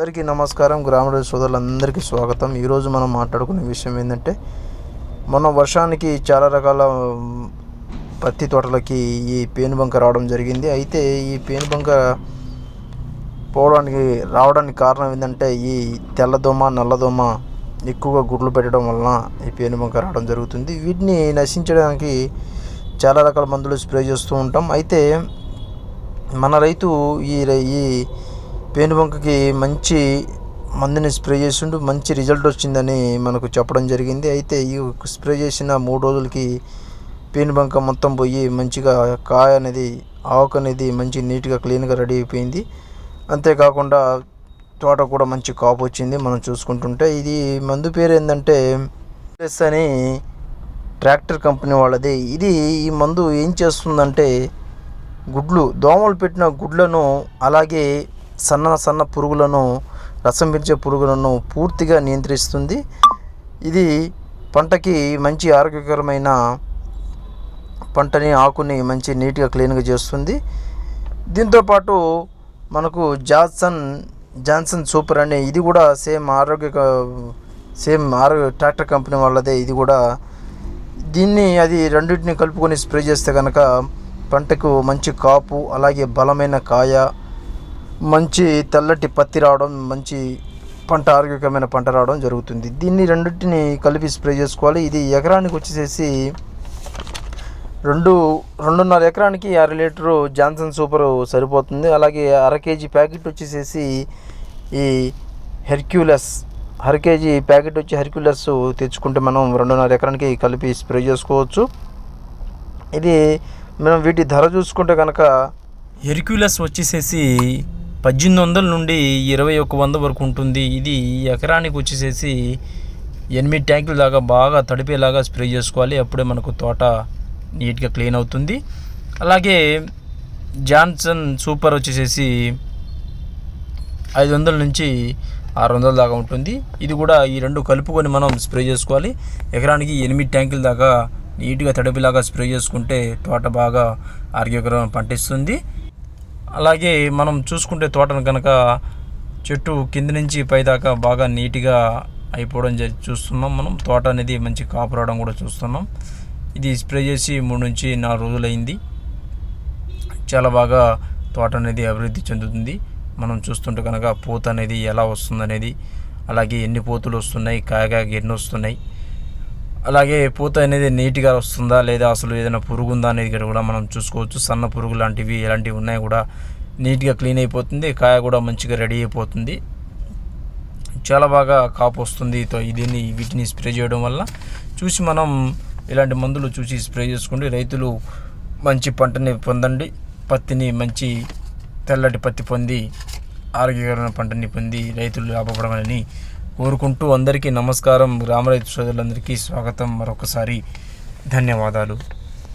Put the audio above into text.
అందరికీ నమస్కారం గ్రామీణ సోదరులందరికీ స్వాగతం. ఈరోజు మనం మాట్లాడుకునే విషయం ఏంటంటే మొన్న వర్షానికి చాలా రకాల పత్తి తోటలకి ఈ పేనుబంక రావడం జరిగింది. అయితే ఈ పేనుబంక పోవడానికి రావడానికి కారణం ఏంటంటే ఈ తెల్లదోమ నల్లదోమ ఎక్కువగా గుడ్లు పెట్టడం వలన ఈ పేనుబంక రావడం జరుగుతుంది. వీటిని నశించడానికి చాలా రకాల మందులు స్ప్రే చేస్తూ ఉంటాం. అయితే మన రైతు ఈ రై- ఈ పేనుబంకకి మంచి మందుని స్ప్రే చేసిండు మంచి రిజల్ట్ వచ్చిందని మనకు చెప్పడం జరిగింది. అయితే ఈ స్ప్రే చేసిన మూడు రోజులకి పేనుబంక మొత్తం పోయి మంచిగా కాయ అనేది ఆకు అనేది మంచి నీట్గా క్లీన్గా రెడీ అయిపోయింది. అంతేకాకుండా తోట కూడా మంచి కాపు వచ్చింది మనం చూసుకుంటుంటే. ఇది మందు పేరు ఏంటంటే ప్లస్ అని ట్రాక్టర్ కంపెనీ వాళ్ళది. ఇది ఈ మందు ఏం చేస్తుందంటే గుడ్లు దోమలు పెట్టిన గుడ్లను అలాగే సన్న సన్న పురుగులను రసం పీల్చే పురుగులను పూర్తిగా నియంత్రిస్తుంది. ఇది పంటకి మంచి ఆరోగ్యకరమైన పంటని ఆకుని మంచి నీట్గా క్లీన్గా చేస్తుంది. దీంతోపాటు మనకు జాన్సన్ జాన్సన్ సూపర్ అనే ఇది కూడా సేమ్ ఆరోగ్య సేమ్ ఆరోగ్య ట్రాక్టర్ కంపెనీ వాళ్ళదే ఇది కూడా. దీన్ని అది రెండింటిని కలుపుకొని స్ప్రే చేస్తే కనుక పంటకు మంచి కాపు అలాగే బలమైన కాయ మంచి తెల్లటి పత్తి రావడం మంచి పంట ఆరోగ్యకరమైన పంట రావడం జరుగుతుంది. దీన్ని రెండింటిని కలిపి స్ప్రే చేసుకోవాలి. ఇది ఎకరానికి వచ్చేసేసి రెండు రెండున్నర ఎకరానికి అర లీటరు జాన్సన్ సూపర్ సరిపోతుంది. అలాగే అర కేజీ ప్యాకెట్ వచ్చేసేసి ఈ హెర్క్యూలస్ అర కేజీ ప్యాకెట్ వచ్చి హెర్క్యూలస్ తెచ్చుకుంటే మనం రెండున్నర ఎకరానికి కలిపి స్ప్రే చేసుకోవచ్చు. ఇది మనం వీటి ధర చూసుకుంటే కనుక హెర్క్యులస్ వచ్చేసేసి పద్దెనిమిది వందల నుండి ఇరవై ఒక వంద వరకు ఉంటుంది. ఇది ఎకరానికి వచ్చేసేసి ఎనిమిది ట్యాంకుల దాకా బాగా తడిపేలాగా స్ప్రే చేసుకోవాలి. అప్పుడే మనకు తోట నీట్గా క్లీన్ అవుతుంది. అలాగే జాన్సన్ సూపర్ వచ్చేసేసి ఐదు వందల నుంచి ఆరు వందల దాకా ఉంటుంది. ఇది కూడా ఈ రెండు కలుపుకొని మనం స్ప్రే చేసుకోవాలి. ఎకరానికి ఎనిమిది ట్యాంకుల దాకా నీట్గా తడిపిలాగా స్ప్రే చేసుకుంటే తోట బాగా ఆరోగ్యకరం పంటిస్తుంది అలాగే మనం చూసుకుంటే తోటను కనుక చెట్టు కింద నుంచి పై దాకా బాగా నీట్గా అయిపోవడం జరి చూస్తున్నాం మనం. తోట అనేది మంచి కాపు రావడం కూడా చూస్తున్నాం. ఇది స్ప్రే చేసి మూడు నుంచి నాలుగు రోజులైంది. చాలా బాగా తోట అనేది అభివృద్ధి చెందుతుంది. మనం చూస్తుంటే కనుక పూత అనేది ఎలా వస్తుందనేది అలాగే ఎన్ని పూతలు వస్తున్నాయి కాయగా ఎన్ని వస్తున్నాయి అలాగే పూత అనేది నీట్గా వస్తుందా లేదా అసలు ఏదైనా పురుగు ఉందా అనేది కూడా మనం చూసుకోవచ్చు. సన్న పురుగు లాంటివి ఎలాంటివి ఉన్నాయి కూడా నీట్గా క్లీన్ అయిపోతుంది. కాయ కూడా మంచిగా రెడీ అయిపోతుంది. చాలా బాగా కాపు వస్తుంది. తో- దీన్ని వీటిని స్ప్రే చేయడం వల్ల చూసి మనం ఇలాంటి మందులు చూసి స్ప్రే చేసుకోండి. రైతులు మంచి పంటని పొందండి. పత్తిని మంచి తెల్లటి పత్తి పొంది ఆరోగ్యకరమైన పంటని పొంది రైతులు లాభపడమని కోరుకుంటూ అందరికీ నమస్కారం. గ్రామ రైతు సోదరులందరికీ స్వాగతం. మరొకసారి ధన్యవాదాలు.